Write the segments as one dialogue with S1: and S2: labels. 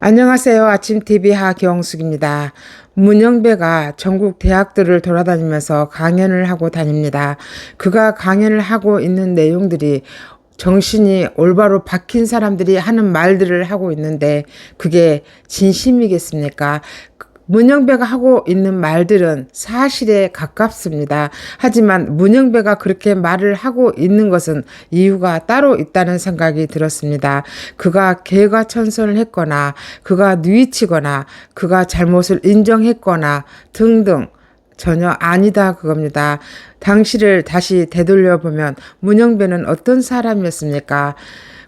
S1: 안녕하세요. 아침TV 하경숙입니다. 문영배가 전국 대학들을 돌아다니면서 강연을 하고 다닙니다. 그가 강연을 하고 있는 내용들이 정신이 올바로 박힌 사람들이 하는 말들을 하고 있는데 그게 진심이겠습니까? 문영배가 하고 있는 말들은 사실에 가깝습니다. 하지만 문영배가 그렇게 말을 하고 있는 것은 이유가 따로 있다는 생각이 들었습니다. 그가 개과천선을 했거나 그가 뉘치거나 그가 잘못을 인정했거나 등등 전혀 아니다 그겁니다. 당시를 다시 되돌려 보면 문영배는 어떤 사람이었습니까?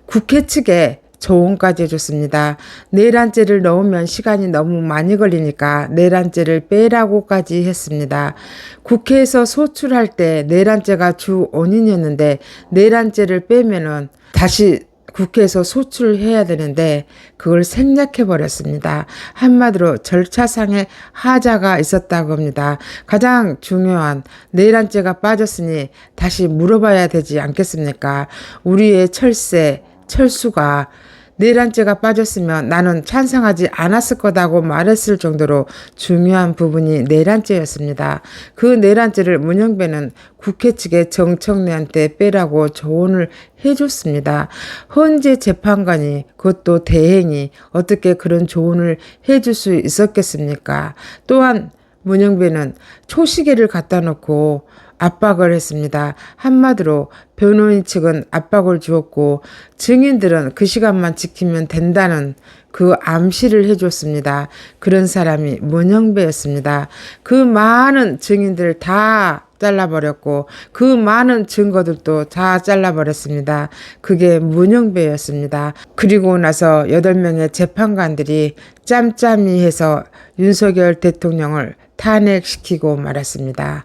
S1: 국회 측에 조언까지 해줬습니다. 내란죄를 넣으면 시간이 너무 많이 걸리니까 내란죄를 빼라고까지 했습니다. 국회에서 소출할 때 내란죄가 주 원인이었는데 내란죄를 빼면은 다시 국회에서 소출해야 되는데 그걸 생략해 버렸습니다. 한마디로 절차상의 하자가 있었다고 합니다. 가장 중요한 내란죄가 빠졌으니 다시 물어봐야 되지 않겠습니까? 우리의 철새 철수가 내란죄가 빠졌으면 나는 찬성하지 않았을 거다고 말했을 정도로 중요한 부분이 내란죄였습니다. 그 내란죄를 문영배는 국회 측에 정청래한테 빼라고 조언을 해줬습니다. 헌재 재판관이 그것도 대행이 어떻게 그런 조언을 해줄 수 있었겠습니까? 또한 문영배는 초시계를 갖다 놓고 압박을 했습니다. 한마디로 변호인 측은 압박을 주었고 증인들은 그 시간만 지키면 된다는 그 암시를 해줬습니다. 그런 사람이 문영배였습니다. 그 많은 증인들을 다 잘라버렸고 그 많은 증거들도 다 잘라버렸습니다. 그게 문영배였습니다. 그리고 나서 8명의 재판관들이 짬짬이 해서 윤석열 대통령을 탄핵시키고 말았습니다.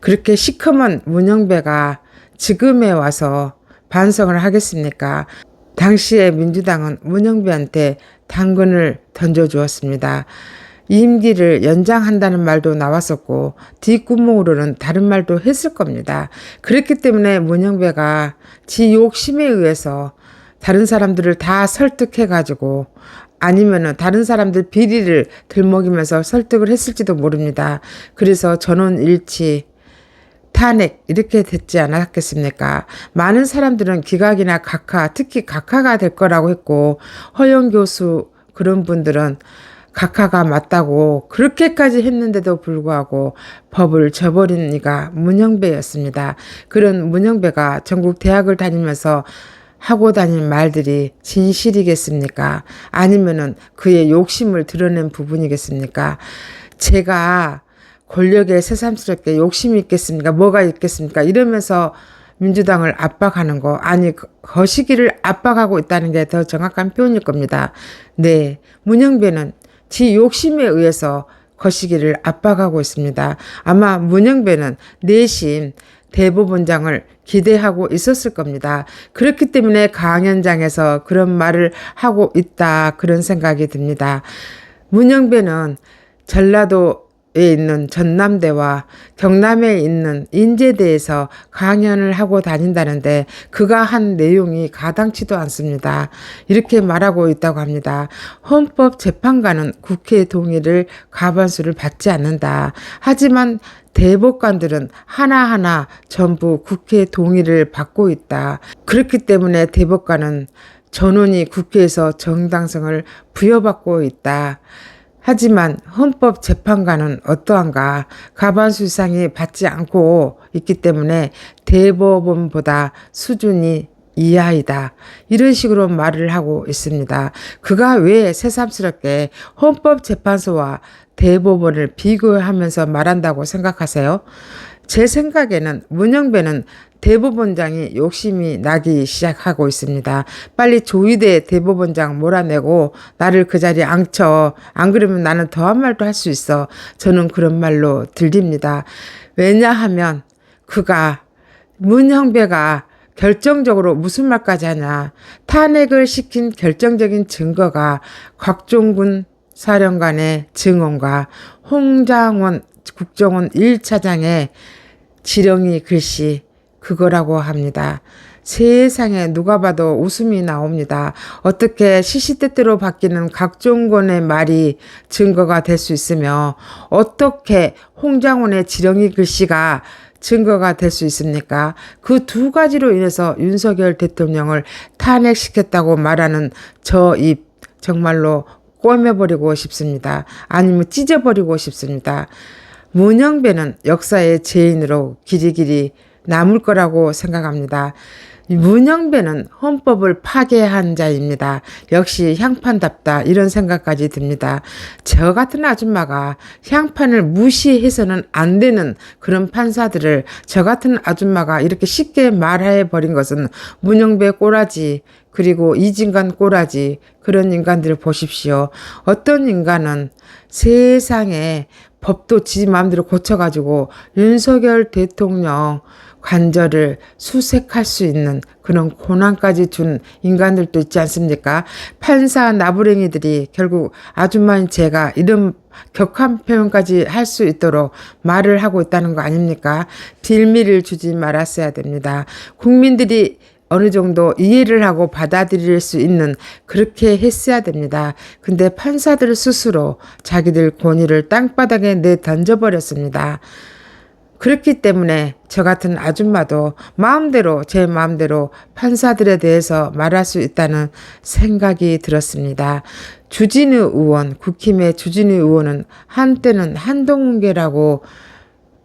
S1: 그렇게 시커먼 문영배가 지금에 와서 반성을 하겠습니까? 당시에 민주당은 문영배한테 당근을 던져주었습니다. 임기를 연장한다는 말도 나왔었고 뒷구멍으로는 다른 말도 했을 겁니다. 그렇기 때문에 문영배가 지 욕심에 의해서 다른 사람들을 다 설득해가지고 아니면은 다른 사람들 비리를 들먹이면서 설득을 했을지도 모릅니다. 그래서 전원 일치, 탄핵 이렇게 됐지 않았겠습니까? 많은 사람들은 기각이나 각하, 특히 각하가 될 거라고 했고 허영 교수 그런 분들은 각하가 맞다고 그렇게까지 했는데도 불구하고 법을 저버린 이가 문영배였습니다. 그런 문영배가 전국 대학을 다니면서 하고 다닌 말들이 진실이겠습니까? 아니면은 그의 욕심을 드러낸 부분이겠습니까? 제가 권력에 새삼스럽게 욕심이 있겠습니까? 뭐가 있겠습니까? 이러면서 민주당을 압박하는 거 아니 거시기를 압박하고 있다는 게 더 정확한 표현일 겁니다. 네, 문영배는 지 욕심에 의해서 거시기를 압박하고 있습니다. 아마 문영배는 내심 대법원장을 기대하고 있었을 겁니다. 그렇기 때문에 강연장에서 그런 말을 하고 있다 그런 생각이 듭니다. 문영배는 전라도 에 있는 전남대와 경남에 있는 인제대에서 강연을 하고 다닌다는데 그가 한 내용이 가당치도 않습니다. 이렇게 말하고 있다고 합니다. 헌법 재판관은 국회 동의를 가반수를 받지 않는다. 하지만 대법관들은 하나하나 전부 국회 동의를 받고 있다. 그렇기 때문에 대법관은 전원이 국회에서 정당성을 부여받고 있다. 하지만 헌법재판관은 어떠한가 가반수 이상이 받지 않고 있기 때문에 대법원보다 수준이 이하이다. 이런 식으로 말을 하고 있습니다. 그가 왜 새삼스럽게 헌법재판소와 대법원을 비교하면서 말한다고 생각하세요? 제 생각에는 문영배는 대법원장이 욕심이 나기 시작하고 있습니다. 빨리 조희대 대법원장 몰아내고 나를 그 자리에 앙쳐. 안 그러면 나는 더한 말도 할 수 있어. 저는 그런 말로 들립니다. 왜냐하면 그가 문형배가 결정적으로 무슨 말까지 하냐. 탄핵을 시킨 결정적인 증거가 곽종군 사령관의 증언과 홍장원 국정원 1차장의 지령이 글씨 그거라고 합니다. 세상에 누가 봐도 웃음이 나옵니다. 어떻게 시시때때로 바뀌는 각종권의 말이 증거가 될 수 있으며 어떻게 홍장원의 지렁이 글씨가 증거가 될 수 있습니까? 그 두 가지로 인해서 윤석열 대통령을 탄핵시켰다고 말하는 저 입 정말로 꿰매버리고 싶습니다. 아니면 찢어버리고 싶습니다. 문영배는 역사의 죄인으로 길이길이 남을 거라고 생각합니다. 이 문영배는 헌법을 파괴한 자입니다. 역시 향판답다 이런 생각까지 듭니다. 저 같은 아줌마가 향판을 무시해서는 안 되는 그런 판사들을 저 같은 아줌마가 이렇게 쉽게 말해 버린 것은 문영배 꼬라지 그리고 이진관 꼬라지 그런 인간들을 보십시오. 어떤 인간은 세상에 법도 지 마음대로 고쳐가지고 윤석열 대통령 관절을 수색할 수 있는 그런 고난까지 준 인간들도 있지 않습니까? 판사 나부랭이들이 결국 아줌마인 제가 이런 격한 표현까지 할 수 있도록 말을 하고 있다는 거 아닙니까? 빌미를 주지 말았어야 됩니다. 국민들이 어느 정도 이해를 하고 받아들일 수 있는 그렇게 했어야 됩니다. 근데 판사들 스스로 자기들 권위를 땅바닥에 내 던져버렸습니다. 그렇기 때문에 저 같은 아줌마도 마음대로 제 마음대로 판사들에 대해서 말할 수 있다는 생각이 들었습니다. 주진우 의원, 국힘의 주진우 의원은 한때는 한동훈계라고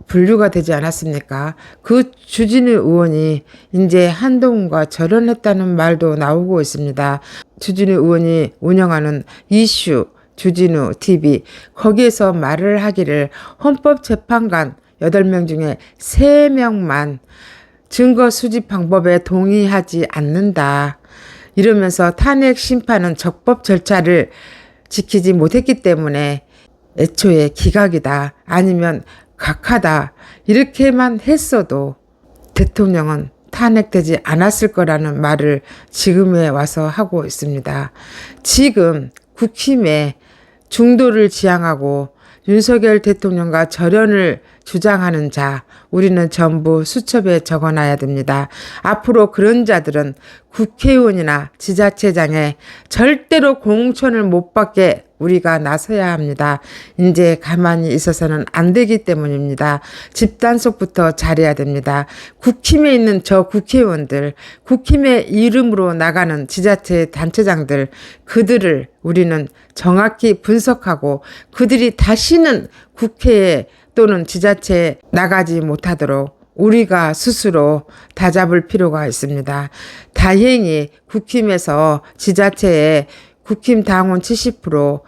S1: 분류가 되지 않았습니까? 그 주진우 의원이 이제 한동훈과 절연했다는 말도 나오고 있습니다. 주진우 의원이 운영하는 이슈 주진우 TV 거기에서 말을 하기를 헌법재판관 8명 중에 3명만 증거 수집 방법에 동의하지 않는다. 이러면서 탄핵 심판은 적법 절차를 지키지 못했기 때문에 애초에 기각이다. 아니면 각하다. 이렇게만 했어도 대통령은 탄핵되지 않았을 거라는 말을 지금에 와서 하고 있습니다. 지금 국힘에 중도를 지향하고 윤석열 대통령과 절연을 주장하는 자, 우리는 전부 수첩에 적어놔야 됩니다. 앞으로 그런 자들은 국회의원이나 지자체장에 절대로 공천을 못 받게 우리가 나서야 합니다. 이제 가만히 있어서는 안 되기 때문입니다. 집단속부터 잘해야 됩니다. 국힘에 있는 저 국회의원들, 국힘의 이름으로 나가는 지자체 단체장들, 그들을 우리는 정확히 분석하고 그들이 다시는 국회에 또는 지자체에 나가지 못하도록 우리가 스스로 다잡을 필요가 있습니다. 다행히 국힘에서 지자체에 국힘 당원 70%,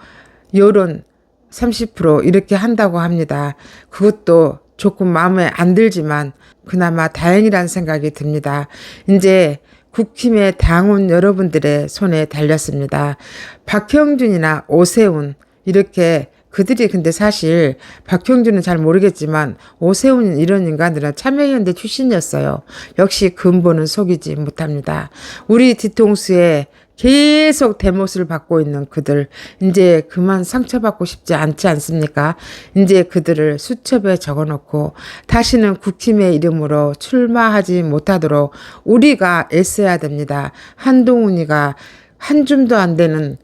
S1: 여론 30% 이렇게 한다고 합니다. 그것도 조금 마음에 안 들지만 그나마 다행이라는 생각이 듭니다. 이제 국힘의 당원 여러분들의 손에 달렸습니다. 박형준이나 오세훈 이렇게 그들이 근데 사실 박형준은 잘 모르겠지만 오세훈 이런 인간들은 참여연대 출신이었어요. 역시 근본은 속이지 못합니다. 우리 뒤통수에 계속 대못을 받고 있는 그들 이제 그만 상처받고 싶지 않지 않습니까? 이제 그들을 수첩에 적어놓고 다시는 국힘의 이름으로 출마하지 못하도록 우리가 애써야 됩니다. 한동훈이가 한 줌도 안 되는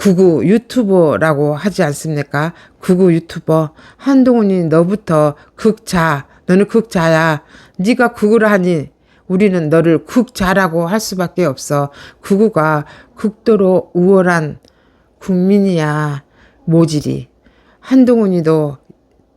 S1: 구구 유튜버라고 하지 않습니까? 구구 유튜버. 한동훈이 너부터 극자. 너는 극자야. 네가 구구를 하니 우리는 너를 국자라고 할 수밖에 없어. 구구가 극도로 우월한 국민이야. 모질이. 한동훈이도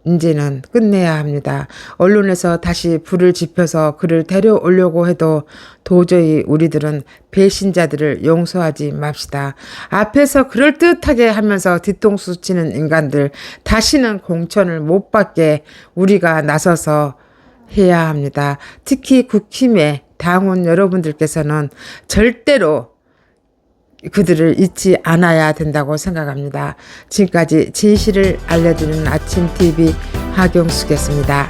S1: 이제는 끝내야 합니다. 언론에서 다시 불을 지펴서 그를 데려오려고 해도 도저히 우리들은 배신자들을 용서하지 맙시다. 앞에서 그럴듯하게 하면서 뒤통수 치는 인간들 다시는 공천을 못 받게 우리가 나서서 해야 합니다. 특히 국힘의 당원 여러분들께서는 절대로 그들을 잊지 않아야 된다고 생각합니다. 지금까지 진실을 알려드리는 아침 TV 하경숙이었습니다.